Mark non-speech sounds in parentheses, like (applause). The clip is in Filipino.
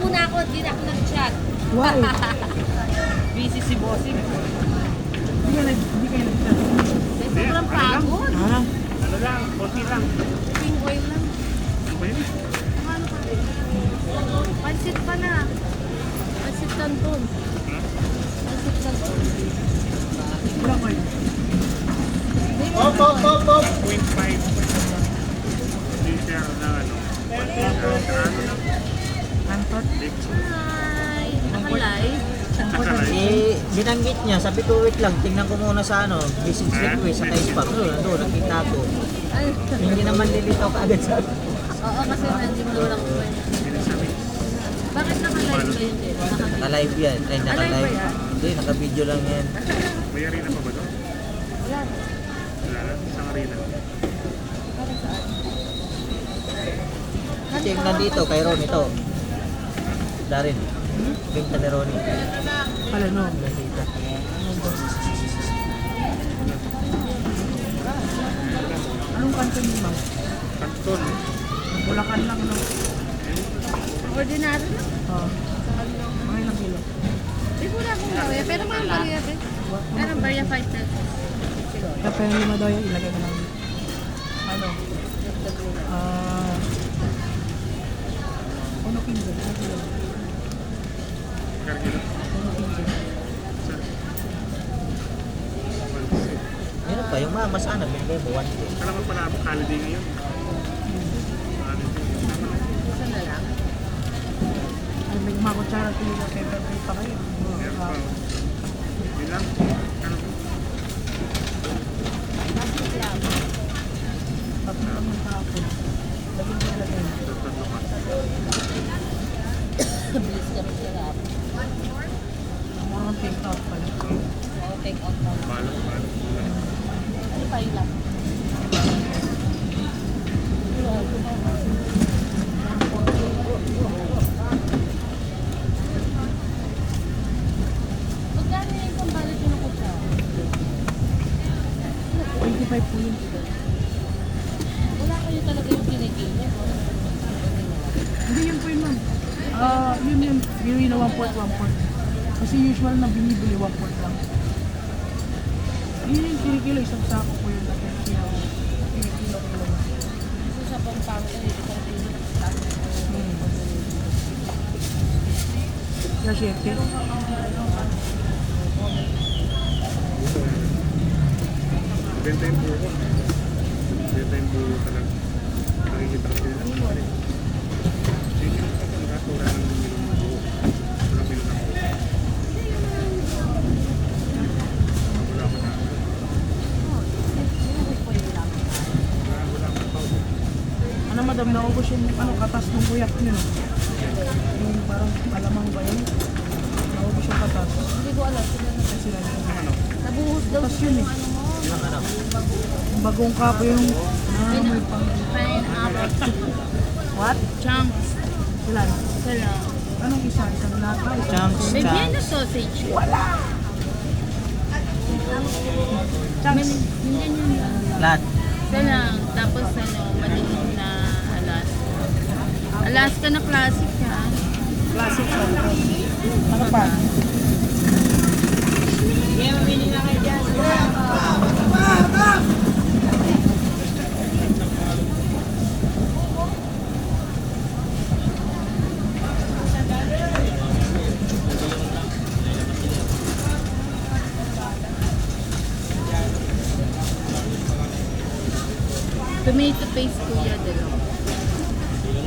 Hindi na ako nag-chat. Why? (laughs) Busy si Bossing. Hindi ka nag... Hindi kayo nag-chat. Sobrang pagod. Ah, Hi! Naka-live. Eh, binanggit niya, sabi ko wait lang, tingnan ko muna sa ano, message request sa spam. No, ano, nakita ko. Ay, Hindi naman lilitaw kaagad sa Oo, kasi hindi mo lang po. Bakit naka-live kayo din? Naka- Naka-live yan. Ay, naka-live. Hindi, naka-video lang yan. May arena pa ba doon? Wala. Wala na. Isang arena. Bakit saan? Kasi yung nandito, kay Ron ito. Darin. Bingta ni Ronnie. Pala no. Nandito. Anong kanto niyo, ma'am? Kanton. Bulacan lang, no? Ordinary lang. Oo. Mga ilang kilo? Di ko na akong gawin. Pero may barya din. Pero barya fighter. Kaya yung lima daw yung ilagay ko lang. Ano? Ah... Meron pa, yung mga mas ano, binigay mo 1K. Alam mo pala, holiday ngayon. Isa na lang. Ay, may mga kutsara tuloy na paper plate pa kayo. Meron pa. Yun lang. Ano? Bakit lang? Tatlo ka. Bilis kami sarap. Mga take out. Oo, take out na. Balot, balot. Ano pa yung lang? Magkano yung pambalot yung kutsara? 25 po yun. Wala kayo talaga yung kinikilo. no? Hindi yun po yun, ma'am. Ah, yun yun. Bili na 1 port, 1 port. Kasi usual na binibili 1 port lang. Yun yung kinikilo, isang sako po yun. Dati kilo. Kinikilo ko lang. Kasi sa Pampanga, eh, isang kilo. Hmm. Kaya syempre. Benta yung buko. Benta yung buko talaga. Nakikita ko sila. Yun yung kaso, wala nang bumili ng buko. Walang bili ng buko. Wala pa na. Wala, wala pa pa. Ano madam, naubos yung ano, katas ng kuyak yun. Yung parang alamang ba yun? Naubos yung katas. Hindi ko alam. Sila na. Kasi sila Ano? Nabuhos daw yung yun eh. ano mo. Yung ano, yung bagong kapo yung ah, may pang... Pineapple. What? Chunks. Sila. Sila. Anong isa? Isang lata? Chunks. May Chunks. Vienna sausage. Chunks. Hindi yun. Lahat. Sila. Tapos ano, maliit na Alaska. Alaska na classic ha. Classic. Ano pa? Tomato paste kuya dalawa.